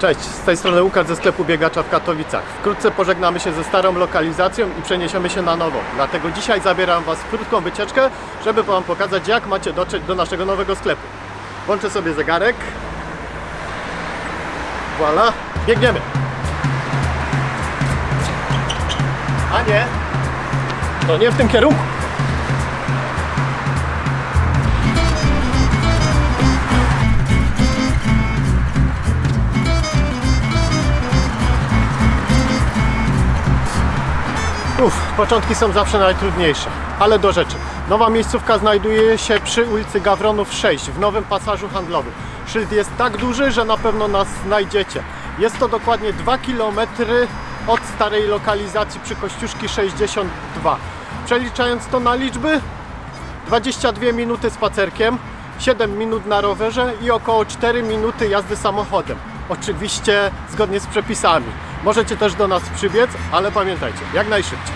Cześć, z tej strony Łukasz ze sklepu Biegacza w Katowicach. Wkrótce pożegnamy się ze starą lokalizacją i przeniesiemy się na nową. Dlatego dzisiaj zabieram Was w krótką wycieczkę, żeby Wam pokazać jak macie dotrzeć do naszego nowego sklepu. Włączę sobie zegarek. Voilà, biegniemy. A nie, to nie w tym kierunku. Uff, początki są zawsze najtrudniejsze, ale do rzeczy. Nowa miejscówka znajduje się przy ulicy Gawronów 6 w nowym pasażu handlowym. Szyld jest tak duży, że na pewno nas znajdziecie. Jest to dokładnie 2 km od starej lokalizacji przy Kościuszki 62. Przeliczając to na liczby, 22 minuty spacerkiem, 7 minut na rowerze i około 4 minuty jazdy samochodem. Oczywiście zgodnie z przepisami. Możecie też do nas przybiec, ale pamiętajcie, jak najszybciej.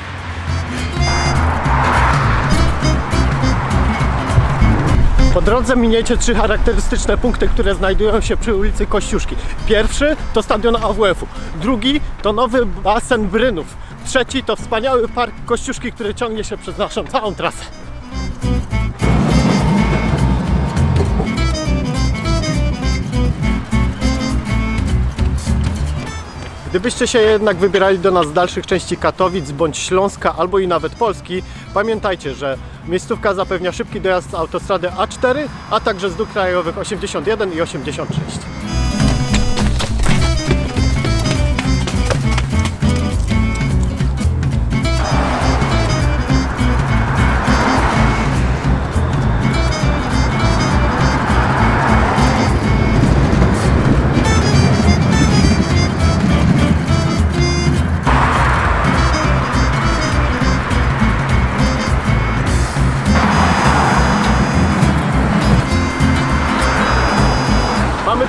Po drodze miniecie trzy charakterystyczne punkty, które znajdują się przy ulicy Kościuszki. Pierwszy to stadion AWF-u, drugi to nowy basen Brynów, trzeci to wspaniały park Kościuszki, który ciągnie się przez naszą całą trasę. Gdybyście się jednak wybierali do nas z dalszych części Katowic bądź Śląska albo i nawet Polski, pamiętajcie, że miejscówka zapewnia szybki dojazd z autostrady A4, a także z dróg krajowych 81 i 86.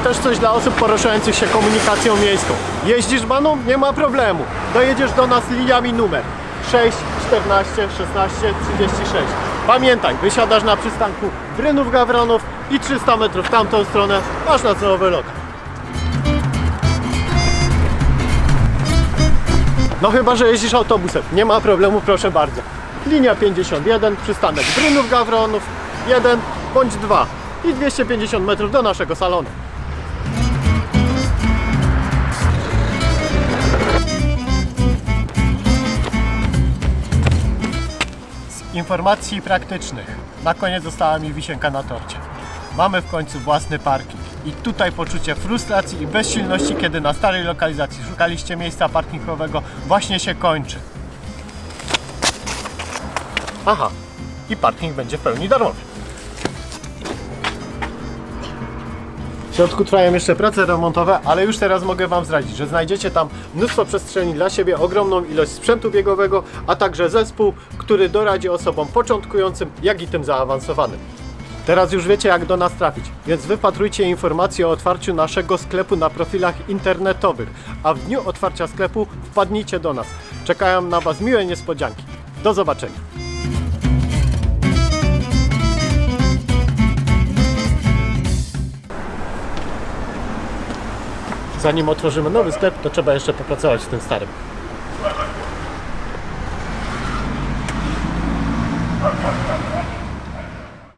też coś dla osób poruszających się komunikacją miejską. Jeździsz baną? Nie ma problemu. Dojedziesz do nas liniami numer 6, 14, 16, 36. Pamiętaj, wysiadasz na przystanku Brynów Gawronów i 300 metrów w tamtą stronę masz na celowy lokal. No chyba, że jeździsz autobusem. Nie ma problemu, proszę bardzo. Linia 51, przystanek Brynów Gawronów 1 bądź 2 i 250 metrów do naszego salonu. Informacji praktycznych na koniec została mi wisienka na torcie. Mamy w końcu własny parking. I tutaj poczucie frustracji i bezsilności, kiedy na starej lokalizacji szukaliście miejsca parkingowego, właśnie się kończy. Aha, i parking będzie w pełni darmowy. W środku trwają jeszcze prace remontowe, ale już teraz mogę Wam zdradzić, że znajdziecie tam mnóstwo przestrzeni dla siebie, ogromną ilość sprzętu biegowego, a także zespół, który doradzi osobom początkującym, jak i tym zaawansowanym. Teraz już wiecie, jak do nas trafić, więc wypatrujcie informacje o otwarciu naszego sklepu na profilach internetowych, a w dniu otwarcia sklepu wpadnijcie do nas. Czekają na Was miłe niespodzianki. Do zobaczenia. zanim otworzymy nowy sklep, to trzeba jeszcze popracować w tym starym.